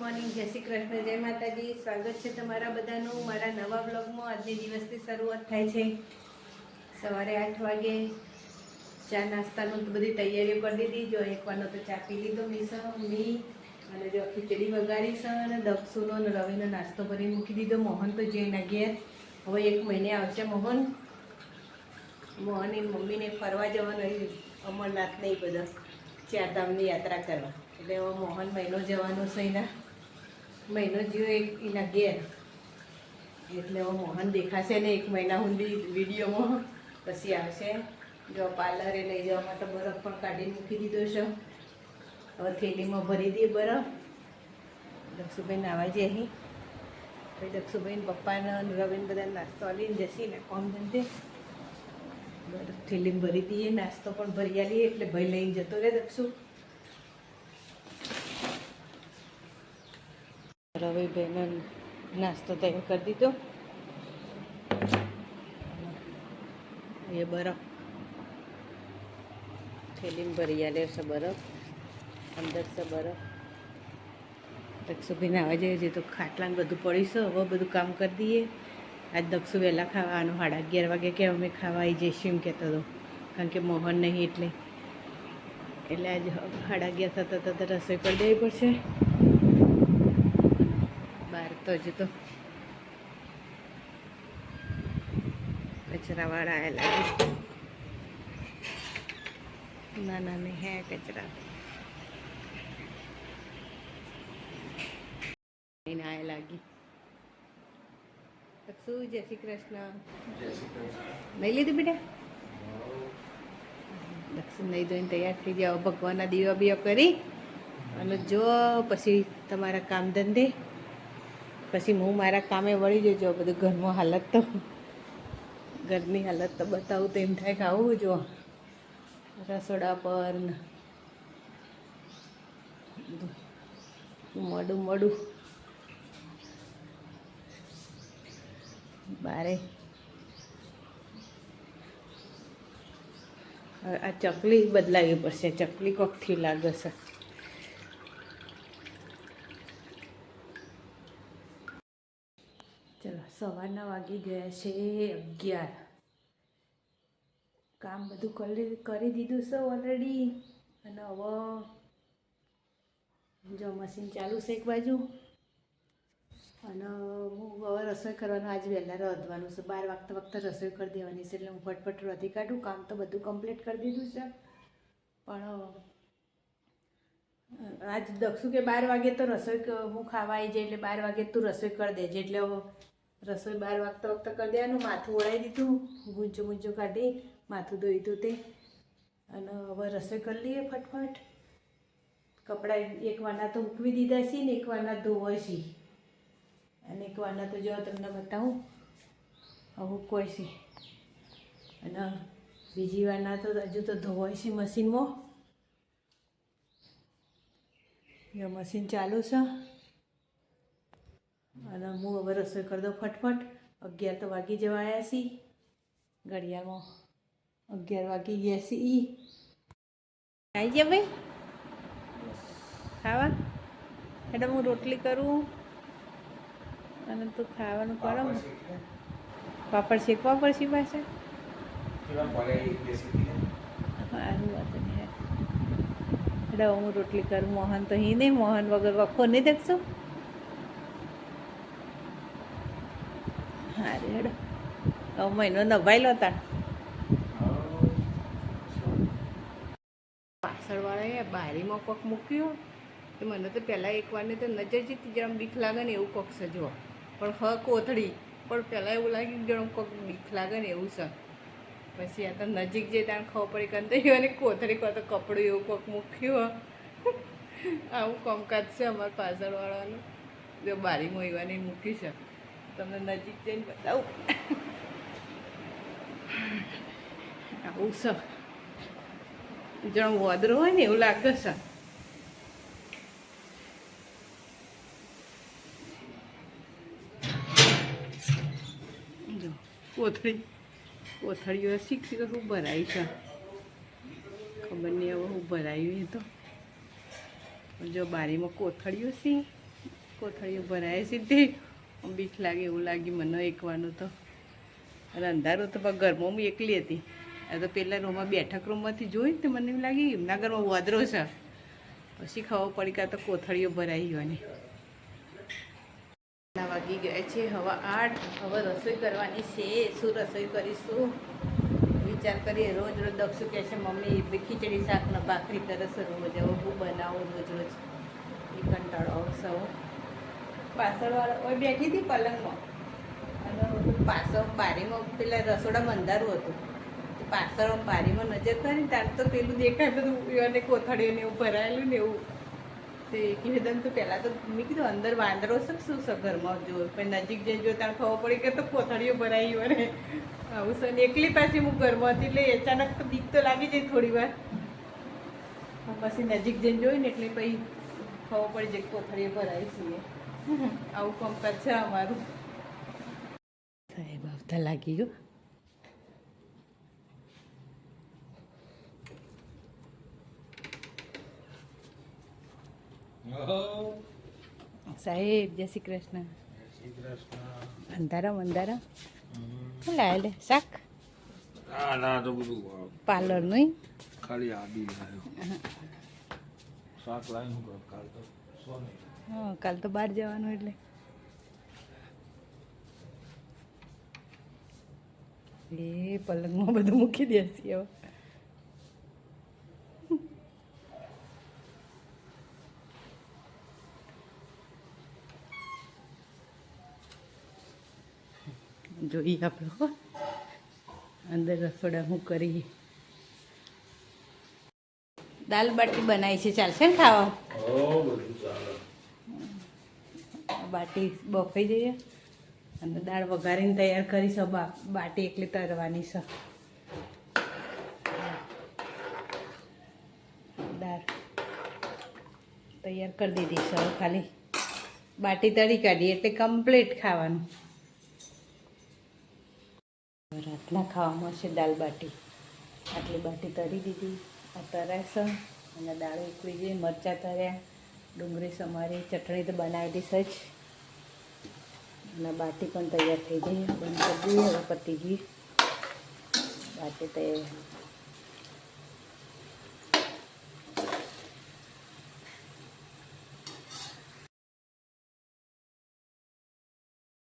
Morning, જય શ્રી કૃષ્ણ, જય માતાજી. સ્વાગત છે તમારા બધાનું મારા નવા બ્લોગમાં આજની દિવસની શરૂઆત થાય છે સવારે આઠ વાગે. ચા નાસ્તાનું બધી તૈયારીઓ કરી દીધી. જો એકવારનો તો ચા પી લીધો મીસા મી. અને જો ખીચડી વગાડી છે અને દક્ષુનો અને રવિનો નાસ્તો ભરી મૂકી દીધો. મોહન તો જઈને ઘેર. હવે એક મહિને આવશે મોહન. મોહન એ મમ્મીને ફરવા જવાનું એ અમરનાથ ને એ બધા ચારધામની યાત્રા કરવા. એટલે હવે મોહન મહિનો જવાનો છે એના. મહિનો જ્યો એક એના ઘેર. એટલે મોહન દેખાશે ને એક મહિના સુધી વિડીયોમાં. પછી આવશે. જો પાર્લરે લઈ જવા માટે બરફ પણ કાઢીને મૂકી દીધો છે. હવે થેલીમાં ભરી દઈએ બરફ. દક્ષુભાઈ નાવા જઈએ અહીં. પછી દક્ષુભાઈને પપ્પાને અને રવિને બધા નાસ્તો આવીને જશે ને કોમ ધંધે. બરફ થેલીમાં ભરી દઈએ, નાસ્તો પણ ભરી આવીએ એટલે ભાઈ લઈને જતો રહે દક્ષુ. રવિભાઈનો નાસ્તો તૈયાર કરી દીધો. એ બરફ. થેલીમાં ભરી આલે છે બરફ. અંદર છે બરફ. દક્ષુભાઈ નાવા જઈએ છે તો ખાટલાને બધું પડીશું. હવે બધું કામ કરી દઈએ. આજ દક્ષુ વહેલા ખાવાનું સાડા અગિયાર વાગે કે અમે ખાવા આવી જઈશું એમ કહેતો હતો. કારણ કે મોહન નહીં એટલે. એટલે આજે સાડા અગિયાર થતા થતાં રસોઈ કરી દેવી પડશે. તો હજુ તો કચરાવાળા આવેલા નાના ના ના નહીં હે કચરા. આય લાગી. દક્ષુ જય શ્રી કૃષ્ણ? નહીં લીધું બેટા? દક્ષિણ નહીં ધોઈને તૈયાર થઈ જાઓ ભગવાનના દીવા બીવા કરી. અને જો પછી તમારા કામ ધંધે પછી હું મારા કામે વળી જજો બધું ઘરમાં હાલત તો ઘરની હાલત તો બતાવું તો એમ થાય કે આવું જો રસોડા પર મોડું મોડું. બારે. આ ચકલી બદલાવી પડશે. ચકલી કોકથી લાગે છે ચલો સવારના વાગી ગયા છે અગિયાર. કામ બધું કરી કરી દીધું છે ઓલરેડી અને હવે જો મશીન ચાલુ છે એક બાજુ. અને હું હવે રસોઈ કરવાનું આજ વહેલા રધવાનું છે. બાર વાગતા વખતે રસોઈ કરી દેવાની છે એટલે હું ફટફટ રધી કાઢું. કામ તો બધું કમ્પ્લીટ કરી દીધું છે. પણ આજ દક્ષુ કે બાર વાગે તો રસોઈ હું ખાવા આવી જાય એટલે બાર વાગે તું રસોઈ કરી દેજે. એટલે હવે રસોઈ બાર વાગતા વખતે કરી દેવાનું માથું ઓળાવી દીધું. ગુંચો ગુંચો કાઢી માથું ધોઈ દીધું તે. અને હવે રસોઈ કરી લઈએ ફટફટ. કપડાં એક વાના તો મૂકવી દીધા છે ને એક વાના ધોવા છે. અને એક વાના તો જો તમને બતાવું. આવું કોઈ છે. અને બીજી વારના તો હજુ તો ધોવાય છે મશીનમાં. જો મશીન ચાલુ છે. અને હું હવે રસોઈ કરી દઉં ફટફટ. અગિયાર તો વાગી જવા આવ્યા છીએ ઘડિયાળમાં અગિયાર વાગી ગયા સી ઈ આવી ગયા ભાઈ? ખાવા? એટલે હું રોટલી કરું. અને તું ખાવાનું કરો. પાપડ શેકવા પડશે પાછા? સારું વાત નહીં. એટલે હું રોટલી કરું. મોહન તો હી નહીં મોહન વગર વખો નહીં દેખશો હા રેડો હવે મહિનો નભાઈ તાણ. પાછળવાળાએ બારીમાં કોક મૂક્યું. તો મને તો પહેલાં એકવારને તો નજર જતી જરા બીક લાગે ને એવું કોક છે પણ હ કોથળી. પણ પહેલાં એવું લાગ્યું કે જરા કોક બીક લાગે ને એવું છે. પછી આ તો નજીક જઈ ત્યાં ખબર પડી તો એને કોથળી કાં તો કપડું એવું કોક મૂક્યું. આવું કોમકાજ છે અમારા પાછળવાળાનું. જો બારીમાં એવાની મૂકી છે. તમને નજીક જઈને બતાવું. આવું છે જણ વદરો હોય ને એવું લાગે છે કોથળી. કોથળીઓ શીખી તો શું ભરાય છે. ખબર નહીં હવે હું ભરાયું એ તો. જો બારીમાં કોથળીઓ છે કોથળીઓ ભરાય છે તે, બીક લાગે એવું લાગ્યું મને એકવાનું તો. અને અંધારું તો પણ ઘરમાં હું એકલી હતી. આ તો પહેલાં રૂમમાં બેઠક રૂમમાંથી જોઈ તો મને એમ લાગી એમના ઘરમાં વાદરો છે. પછી ખબર પડી કાં તો કોથળીઓ ભરાઈ ગયોની વાગી ગયા છે, હવા આઠ. હવે રસોઈ કરવાની છે. શું રસોઈ કરીશું? વિચાર કરીએ. રોજ રોજ દક્ષુ કહે છે, મમ્મી ખીચડી શાકનો ભાખરી કરે છે રોજ. હવે હું બનાવું રોજ રોજ. એ કંટાળો આવશે પાછળવાળા બેઠી હતી પલંગમાં. અને પાછળ બારીમાં પેલા રસોડામાં અંધારું હતું. તો પાછળ બારીમાં નજર કરી ત્યારે તો પેલું દેખાય બધું અને કોથળીઓ ને એવું ભરાયેલું ને એવું. તે કીધું તો પહેલાં તો મેં કીધું, અંદર વાંદરો છે શું છે ઘરમાં? જો, પણ નજીક જઈને જો ત્યાં ખબર પડી કે તો કોથળીઓ ભરાઈ હોય ને. આવું ને એકલી પાછી હું ઘરમાં હતી એટલે અચાનક તો બીક તો લાગી જાય થોડી વાર. પછી નજીક જઈને જોઈને એટલે પછી ખબર પડી જાય કોથળીઓ ભરાઈ છીએ આવું કામકાજ છે અમારું. સાહેબ આવતા લાગી ગયો. સાહેબ જય શ્રી કૃષ્ણ. અંધારા અંધારા શું લાવે લે? શાક? પાર્લરનું ખાલી આદુ શાક લાવી કાલ તો બહાર જવાનું એટલે. એ પલંગમાં બધું મૂકી દેશે હવે. જોઈએ આપણો અંદર રસોડા હું કરી દાલ બાટી બનાવી છે. ચાલશે ને ખાવા? બાટી બફાઈ જઈએ. અને દાળ વઘારીને તૈયાર કરી છે બાટી એકલી તરવાની છે. દાળ તૈયાર કરી દીધી છે ખાલી બાટી તળી કાઢી એટલે કમ્પ્લીટ ખાવાનું. રાતના ખાવામાં છે દાલ બાટી. આટલી બાટી તળી દીધી, આ તરાય અને દાળ એકવી જઈ મરચાં તર્યા ડુંગળી સમારી, ચટણી તો બનાવેલી છે જ. અને બાટી પણ તૈયાર થઈ ગઈ બંધ કરી દઈએ હવે પતી ગઈ. બાટી તૈયાર